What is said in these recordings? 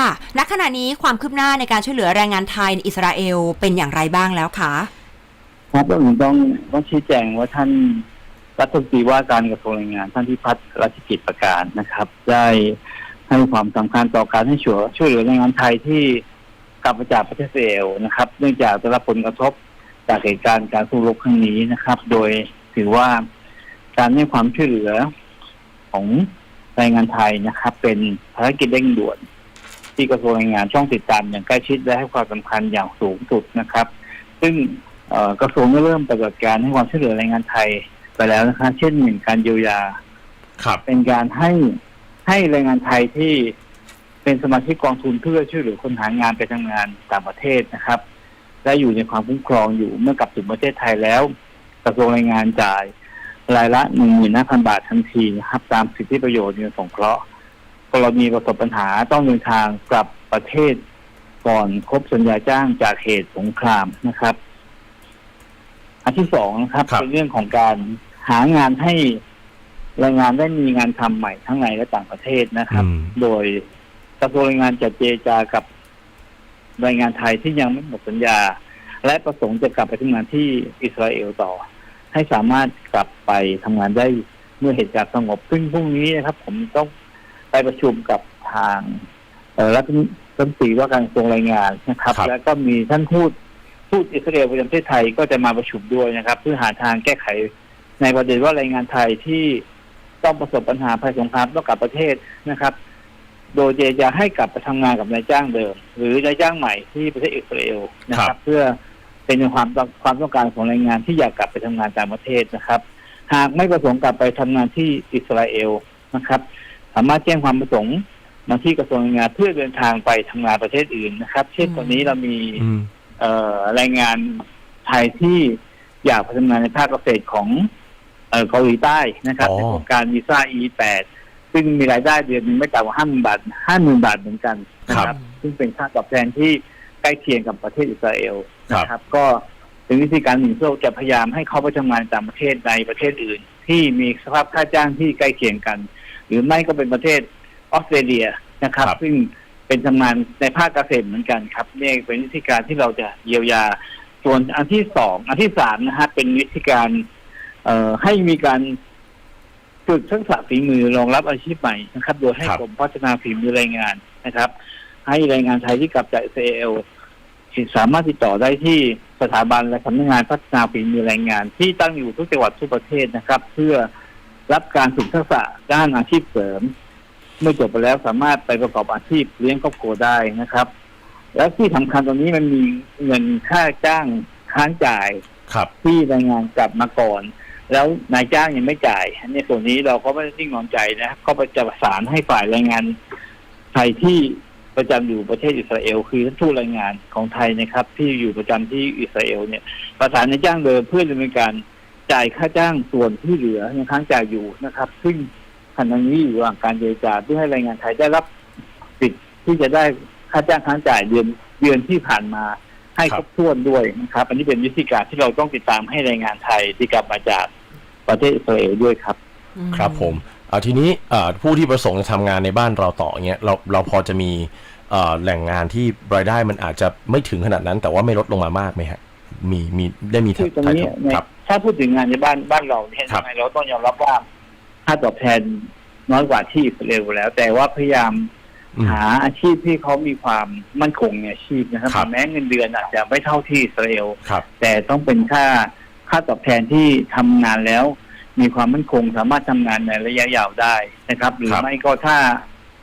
ค่ะ ณ ขณะนี้ความคืบหน้าในการช่วยเหลือแรงงานไทยในอิสราเอลเป็นอย่างไรบ้างแล้วคะ ครับแล้วผมต้องต้องชี้แจงว่าท่านรัฐมนตรีว่าการกระทรวงแรงงาน ท่านพิพัฒน์รัชกิจประการนะครับ ได้ให้ความสำคัญต่อการให้ช่วยช่วยเหลือแรงงานไทยที่กลับมาจากประเทศอิสราเอลนะครับ เนื่องจากได้รับผลกระทบจากเหตุการณ์การสู้รบครั้งนี้นะครับ โดยถือว่าการให้ความช่วยเหลือของแรงงานไทยนะครับ เป็นภารกิจเร่งด่วน ที่กระทรวงแรงงานช่องติดตามอย่างใกล้ชิดและให้ความสำคัญอย่างสูงสุดนะครับ ซึ่งเอ่อกระทรวงก็เริ่มปฏิบัติการให้ความช่วยเหลือแรงงานไทยไปแล้วนะคะเช่นหนึ่งการเยียวยาครับ เป็นการให้ให้แรงงานไทยที่เป็นสมาชิกกองทุนเพื่อช่วยเหลือคนหางานไปทำงานต่างประเทศนะครับ และอยู่ในความคุ้มครองอยู่เมื่อกลับถึงประเทศไทยแล้ว กระทรวงแรงงานจ่ายรายละหนึ่งหมื่นห้าพันบาททันทีนะครับ ตามสิทธิประโยชน์เงินสงเคราะห์ กรณีประสบปัญหาต้องเดินทางกลับประเทศก่อนครบสัญญาจ้างจากเหตุสงครามนะครับ อันที่สองนะครับครับเป็นเรื่องของการหางานให้แรงงานได้มีงานทำใหม่ทั้งในและต่างประเทศนะครับอืมโดยกระทรวงแรงงานจะเจรจากับแรงงานไทยที่ยังไม่หมดสัญญา และประสงค์จะกลับไปทำงานที่อิสราเอลต่อ ให้สามารถกลับไปทำงานได้เมื่อเหตุการณ์สงบซึ่งพรุ่งนี้นะครับ ผมต้อง ไปประชุมกับทางเอ่อรัฐมนตรีว่าการกระทรวงแรงงานนะครับครับ แล้วก็มีท่านทูตทูตอิสราเอลประจำประเทศไทยก็จะมาประชุมด้วยนะครับ เพื่อหาทางแก้ไขในประเด็นว่าแรงงานไทยที่ต้องประสบปัญหาภัยสงครามต้องกลับประเทศนะครับ โดยเจรจาให้กลับไปทำงานกับนายจ้างเดิม หรือนายจ้างใหม่ที่ประเทศอิสราเอลนะคครัรับบเพื่อเป็นความต้องความต้องการของแรงงานที่อยากกลับไปทำงานต่างประเทศนะครับ หากไม่ประสงค์กลับไปทำงานที่อิสราเอลนะครับ สามารถแจ้งความประสงค์มาที่กระทรวงแรงงานเพื่อเดินทางไปทำงานประเทศอื่นนะครับ เช่นอืมตอนนี้เรามีอืมเอ่อแรงงานไทยที่อยากไปทำงานในภาคเกษตรของเอ่อเกาหลีใต้นะครับอ๋อในโครงการวีซ่า E8 ซึ่งมีรายได้เดือนหนึ่งไม่ต่ำกว่าห้าหมื่นบาทห้าหมื่นบาทเหมือนกันนะครับ ซึ่งเป็นค่าตอบแทนที่ใกล้เคียงกับประเทศอิสราเอลนะครับ ก็เป็นวิธีการหนึ่งที่เราจะพยายามให้เขาไปทำงานต่างประเทศในประเทศอื่น ที่มีสภาพค่าจ้างที่ใกล้เคียงกัน หรือไม่ก็เป็นประเทศออสเตรเลียนะครับ ครับ ซึ่งเป็นทำงานในภาคเกษตรเหมือนกันครับนี่เป็นวิธีการที่เราจะเยียวยา ส่วนอันที่สองอันที่สามนะฮะเป็นวิธีการ เอ่อให้มีการฝึกทักษะฝีมือรองรับอาชีพใหม่นะครับ โดยให้ครับ กรมพัฒนาฝีมือแรงงานนะครับ ให้แรงงานไทยที่กลับจากอิสราเอลสามารถติดต่อได้ที่สถาบันและสำนักงานพัฒนาฝีมือแรงงาน ที่ตั้งอยู่ทุกจังหวัดทั่วประเทศนะครับ เพื่อ รับการฝึกทักษะด้านอาชีพเสริม เมื่อจบไปแล้วสามารถไปประกอบอาชีพเลี้ยงครอบครัวได้นะครับ และที่สำคัญตรงนี้มันมีเงินค่าจ้างค้างจ่ายครับที่แรงงานกลับมาก่อน แล้วนายจ้างยังไม่จ่ายในส่วนนี้เราก็ไม่ได้นิ่งนอนใจนะครับก็ไปจะประสานให้ฝ่ายแรงงานไทยที่ประจำอยู่ประเทศอิสราเอล คือท่านทูตแรงงานของไทยนะครับ ที่อยู่ประจำที่อิสราเอลเนี่ยประสานนายจ้างเดิมเพื่อดำเนินการ จ่ายค่าจ้างส่วนที่เหลือยังค้างจ่ายอยู่นะครับ ซึ่งขณะนี้อยู่ระหว่างการเจรจาเพื่อให้แรงงานไทยได้รับสิทธิ์ที่จะได้ค่าจ้างค้างจ่ายเดือนเดือนที่ผ่านมาให้ครบถ้วนด้วยนะครับ อันนี้เป็นวิธีการที่เราต้องติดตามให้แรงงานไทยที่กลับมาจากประเทศอิสราเอลด้วยครับอืมครับผมเอาทีนี้เอ่อผู้ที่ประสงค์จะทำงานในบ้านเราต่อเงี้ยเราเราพอจะมีเอ่อแหล่งงานที่รายได้มันอาจจะไม่ถึงขนาดนั้น แต่ว่าไม่ลดลงมามากไหมฮะ มีมีได้มีคือตรงนี้ถ่ายทอดเนี่ยครับ ถ้าพูดถึงงานในบ้านบ้านเราเนี่ยครับยังไงเราต้องยอมรับว่าค่าตอบแทนน้อยกว่าที่อิสราเอลแล้ว แต่ว่าพยายามอืม หาอาชีพที่เขามีความมั่นคงในอาชีพนะครับครับ แม้เงินเดือนอาจจะไม่เท่าที่อิสราเอล ครับ แต่ต้องเป็นค่าค่าตอบแทนที่ทำงานแล้ว มีความมั่นคงสามารถทำงานในระยะยาวได้นะครับ หรือครับ ไม่ก็ถ้า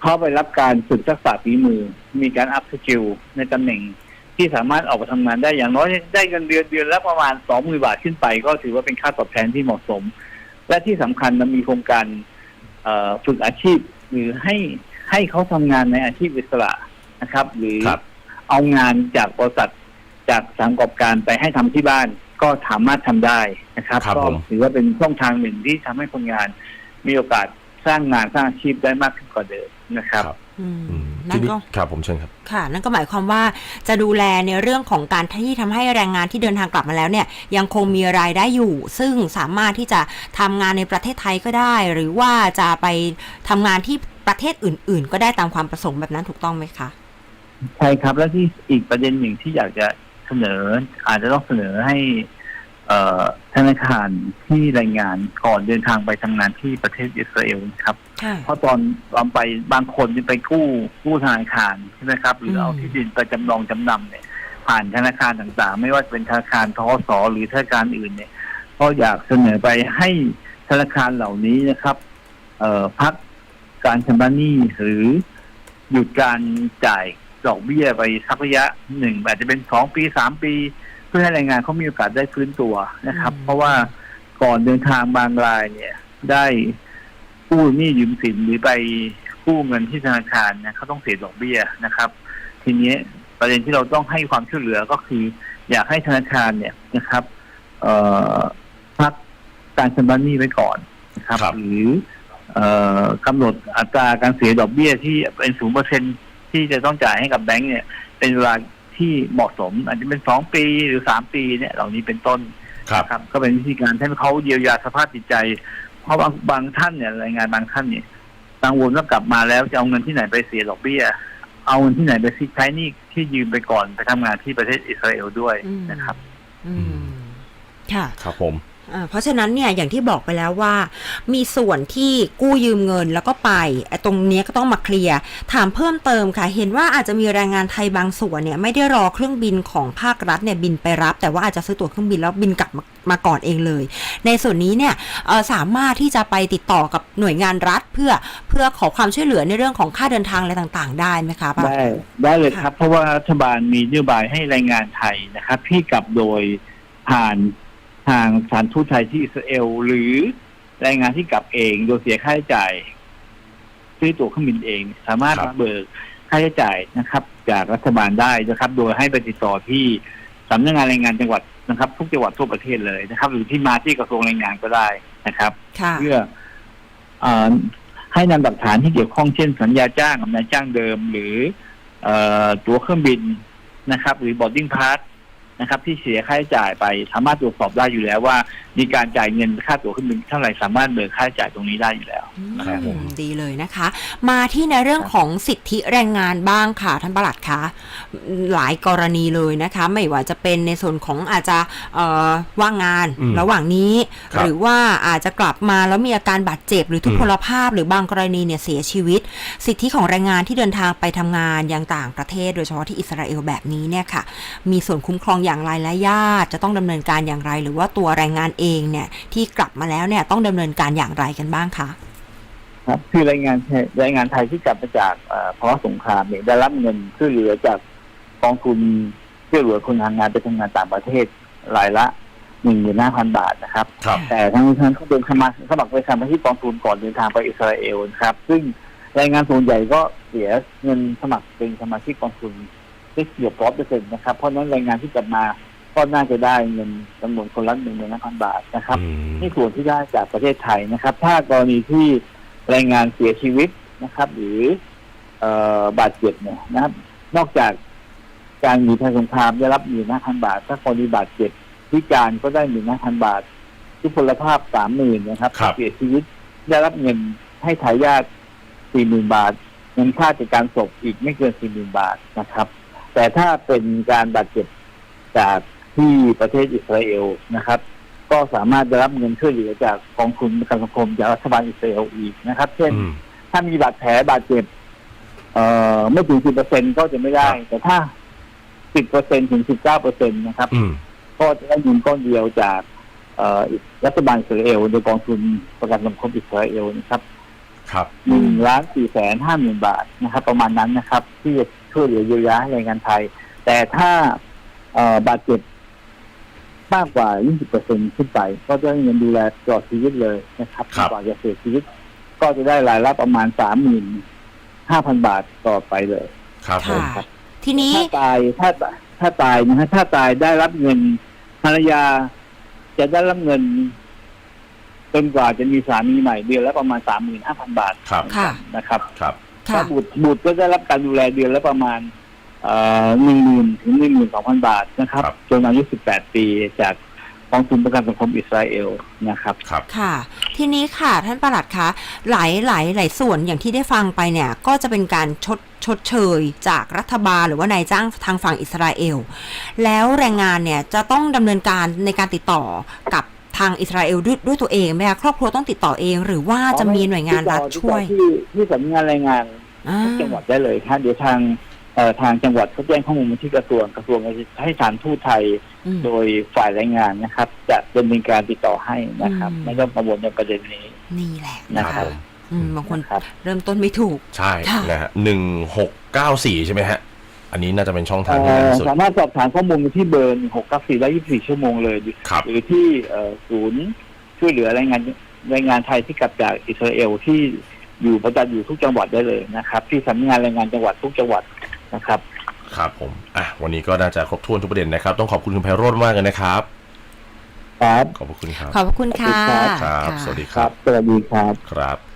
เขาไปรับการฝึกทักษะฝีมือ มีการอัพสกิลในตำแหน่ง ที่สามารถออกไปทำงานได้อย่างน้อยได้เงินเดือนเดือนละประมาณสองหมื่นบาทขึ้นไป ก็ถือว่าเป็นค่าตอบแทนที่เหมาะสม และที่สำคัญมันมีโครงการเอ่อฝึกอาชีพ หรือให้ให้เขาทำงานในอาชีพอิสระนะครับ หรือครับเอางานจากบริษัทจากสถานประกอบการไปให้ทำที่บ้านก็สามารถทำได้นะครับครับก็ผมถือว่าเป็นช่องทางหนึ่งที่ทำให้คนงานมีโอกาสสร้างงานสร้างอาชีพได้มากขึ้นกว่าเดิมนะครับอืมอืม นั่ทีนนี้ก็ครับผมเชิญครับค่ะ นั่นก็หมายความว่าจะดูแลในเรื่องของการที่ทำให้แรงงานที่เดินทางกลับมาแล้วเนี่ย ยังคงมีรายได้อยู่ ซึ่งสามารถที่จะทำงานในประเทศไทยก็ได้ หรือว่าจะไปทำงานที่ประเทศอื่น ๆ ก็ได้ตามความประสงค์แบบนั้นถูกต้องไหมคะใช่ครับ และที่อีกประเด็นหนึ่งที่อยากจะเสนอ อาจจะต้องเสนอให้เอ่อธนาคารที่รายงานก่อนเดินทางไปทำงานที่ประเทศอิสราเอลนะครับค่ะ เพราะตอนตอนไปบางคนนี่ไปกู้กู้ธนาคารใช่ไหมครับ หรือเอาอืมที่ดินไปจำนองจำนำเนี่ย ผ่านธนาคารต่างๆ ไม่ว่าจะเป็นธนาคารทกสหรือธนาคารอื่นเนี่ยก็อยากเสนอไปให้ธนาคารเหล่านี้นะครับ เอ่อพักการชำระหนี้หรือหยุดการจ่ายดอกเบี้ยไปสักระยะหนึ่งอาจจะเป็นสองปีสามปี เพื่อให้แรงงานเขามีโอกาสได้ฟื้นตัวนะครับอืมเพราะว่าก่อนเดินทางบางรายเนี่ยได้ กู้หนี้ยืมสินหรือไปกู้เงินที่ธนาคารเนี่ยเขาต้องเสียดอกเบี้ยนะครับ ทีนี้ประเด็นที่เราต้องให้ความช่วยเหลือก็คือ อยากให้ธนาคารเนี่ยนะครับ เอ่อพักการชำระหนี้ไว้ก่อนนะครับครับหรือเอ่อกำหนดอัตราการเสียดอกเบี้ยที่เป็นศูนย์เปอร์เซ็นที่จะต้องจ่ายให้กับแบงก์เนี่ย เป็นเวลาที่เหมาะสม อาจจะเป็นสองปีหรือสามปีเนี่ย เหล่านี้เป็นต้นครับนะครับก็เป็นวิธีการให้เขาเยียวยาสภาพจิตใจ เพราะบางบางท่านเนี่ยรายงานบางท่านเนี่ยกังวลว่ากลับมาแล้วจะเอาเงินที่ไหนไปเสียดอกเบี้ย เอาเงินที่ไหนไปใช้หนี้ที่ยืมไปก่อนไปทำงานที่ประเทศอิสราเอลด้วยอืมนะครับ อืมค่ะ ครับผมอ่า เพราะฉะนั้นเนี่ยอย่างที่บอกไปแล้วว่า มีส่วนที่กู้ยืมเงินแล้วก็ไปไอ้ตรงนี้ก็ต้องมาเคลียร์ถามเพิ่มเติมค่ะ เห็นว่าอาจจะมีแรงงานไทยบางส่วนเนี่ยไม่ได้รอเครื่องบินของภาครัฐเนี่ยบินไปรับ แต่ว่าอาจจะซื้อตั๋วเครื่องบินแล้วบินกลับมามาก่อนเองเลย ในส่วนนี้เนี่ยสามารถที่จะไปติดต่อกับหน่วยงานรัฐเพื่อเพื่อขอความช่วยเหลือในเรื่องของค่าเดินทางอะไรต่างๆ ได้ไหมคะได้ได้เลยครับ เพราะว่ารัฐบาลมีนโยบายให้แรงงานไทยนะครับที่กลับโดยผ่าน ทางสถานทูตไทยที่อิสราเอล หรือแรงงานที่กลับเองโดยเสียค่าใช้จ่ายซื้อตั๋วเครื่องบินเอง สามารถครับมาเบิกค่าใช้จ่ายนะครับ จากรัฐบาลได้นะครับ โดยให้ไปติดต่อที่สำนักงานแรงงานจังหวัดนะครับ ทุกจังหวัดทั่วประเทศเลยนะครับ หรือที่มาที่กระทรวงแรงงานก็ได้นะครับ ค่ะ เพื่อเออให้นำหลักฐานที่เกี่ยวข้องเช่น สัญญาจ้างกับนายจ้างเดิม หรือเอ่อตั๋วเครื่องบินนะครับ หรือ boarding pass นะครับที่เสียค่าใช้จ่ายไปสามารถตรวจสอบได้อยู่แล้วว่า มีการจ่ายเงินค่าตั๋วเครื่องบินเท่าไหร่สามารถเบิกค่าใช้จ่ายตรงนี้ได้อยู่แล้วครับผมอืมดีเลยนะคะ มาที่ในเรื่องของสิทธิแรงงานบ้างค่ะท่านประหลัดคะหลายกรณีเลยนะคะ ไม่ว่าจะเป็นในส่วนของอาจจะเอ่อว่างงานอืมระหว่างนี้ครับหรือว่าอาจจะกลับมาแล้วมีอาการบาดเจ็บหรือทุพอืมพลภาพ หรือบางกรณีเนี่ยเสียชีวิต สิทธิของแรงงานที่เดินทางไปทำงานยังต่างประเทศ โดยเฉพาะที่อิสราเอลแบบนี้เนี่ยค่ะ มีส่วนคุ้มครองอย่างไรและญาติจะต้องดำเนินการอย่างไร หรือว่าตัวแรงงานเองเนี่ยที่กลับมาแล้วเนี่ยต้องดำเนินการอย่างไรกันบ้างคะครับคือแรงงานไทยแรงงานไทยที่กลับมาจากเอ่อภาวะสงครามเนี่ยได้รับเงินช่วยเหลือจากกองทุนช่วยเหลือคนทำงานไปทำงานต่างประเทศรายละหนึ่งหมื่นห้าพันบาทนะครับครับแต่ทั้งนี้ทั้งนั้นเขาเดินสมัครสมัครไปทำที่กองทุนก่อนเดินทางไปอิสราเอลนะครับ ซึ่งแรงงานส่วนใหญ่ก็เสียเงินสมัครเป็นสมาชิกกองทุนได้เกือบร้อยเปอร์เซ็นต์นะครับ เพราะฉะนั้นแรงงานที่กลับมา ก็น่าจะได้เงินจำนวนคนละหนึ่งหมื่นห้าพันบาทนะครับอืมนี่ส่วนที่ได้จากประเทศไทยนะครับ ถ้ากรณีที่แรงงานเสียชีวิตนะครับ หรือเอ่อบาดเจ็บเนี่ยนะครับ นอกจากการหนีภัยสงครามได้รับหมื่นห้าพันบาท ถ้ากรณีบาดเจ็บพิการก็ได้หมื่นห้าพันบาททุพพลภาพสามหมื่นนะครับครับ เสียชีวิตได้รับเงินให้ทายาทสี่หมื่นบาท เงินค่าจัดการศพอีกไม่เกินสี่หมื่นบาทนะครับ แต่ถ้าเป็นการบาดเจ็บจาก ที่ประเทศอิสราเอลนะครับ ก็สามารถได้รับเงินช่วยเหลือจากกองทุนประกันสังคมจากรัฐบาลอิสราเอลอีกนะครับ เช่นอืมถ้ามีบาดแผลบาดเจ็บเอ่อไม่ถึงสิบเปอร์เซ็นก็จะไม่ได้ครับแต่ถ้าสิบเปอร์เซ็นถึงสิบเก้าเปอร์เซ็นนะครับอืมก็จะได้เงินก้อนเดียวจากเอ่อรัฐบาลอิสราเอลโดยกองทุนประกันสังคมอิสราเอลนะครับครับหนึ่งล้านสี่แสนห้าหมื่นบาทนะครับ ประมาณนั้นนะครับ ที่จะช่วยเหลือเยียวยาให้แรงงานไทย แต่ถ้าเอ่อบาดเจ็บ มากกว่า 20เปอร์เซ็นขึ้นไป ก็จะได้เงินดูแลตลอดชีวิตเลยนะครับครับ กว่าจะเสียชีวิต ก็จะได้รายละประมาณสามหมื่นห้าพันบาทต่อไปเลย ครับผม ค่ะ ทีนี้ ถ้าตายถ้าถ้าตายนะฮะถ้าตายได้รับเงินภรรยาจะได้รับเงินจนกว่าจะมีสามีใหม่เดือนละประมาณสามหมื่นห้าพันบาทครับ ค่ะ นะครับครับ ค่ะ ถ้าบุตรบุตรก็ได้รับการดูแลเดือนละประมาณ หนึ่งหมื่นถึงหนึ่งหมื่นสองพันบาทนะครับครับ จนอายุสิบแปดปีจากกองทุนประกันสังคมอิสราเอลนะครับ ครับ ค่ะ ทีนี้ค่ะท่านประหลัดคะหลายหลายหลายส่วนอย่างที่ได้ฟังไปเนี่ย ก็จะเป็นการชดชดเชยจากรัฐบาลหรือว่านายจ้างทางฝั่งอิสราเอล แล้วแรงงานเนี่ยจะต้องดำเนินการในการติดต่อกับทางอิสราเอลด้วยด้วยตัวเองไหมคะครอบครัวต้องติดต่อเองหรือว่าจะมีหน่วยงานรัฐช่วยที่ที่สำนักงานแรงงานอ่า ทุกจังหวัดได้เลยครับเดี๋ยวทางเอ่อ ทางจังหวัดเขาแจ้งข้อมูลมาที่กระทรวงกระทรวงจะให้สถารทูตไทยอืมโดยฝ่ายแรงงานนะครับ จะดำเนินการติดต่อให้นะครับอืมไม่ต้องกังวลในประเด็นนี้นี่แหละนะนะครัคะบอืมบางคนนะครับเริ่มต้นไม่ถูกใช่ค่ะนะฮะหนึ่งหกเก้าสี่ใช่ไหมฮะอันนี้น่าจะเป็นช่องทางเอ่ที่ง่ายอที่สุดสามารถสอบถามข้อมูลไปที่เบอร์หกเก้าสี่ได้ยี่สิบสี่ชั่วโมงเลยครับหรือที่เอ่อศูนย์ช่วยเหลือแรงงานแรงงานไทยที่กลับจากอิสราเอลที่อยู่ประจำอยู่ทุกจังหวัดได้เลยนะครับ ที่สำนักงานแรงงานจังหวัดทุกจังหวัด นะครับ ครับผมอะวันนี้ก็น่าจะครบถ้วนทุกประเด็นนะครับ ต้องขอบคุณคุณไพโรจน์มากเลยนะครับ ครับ ขอบพระคุณครับ ขอบพระคุณค่ะขอบคุณครับครับะสวัสดีคครัรับ บ สวัสดีครับ ครับ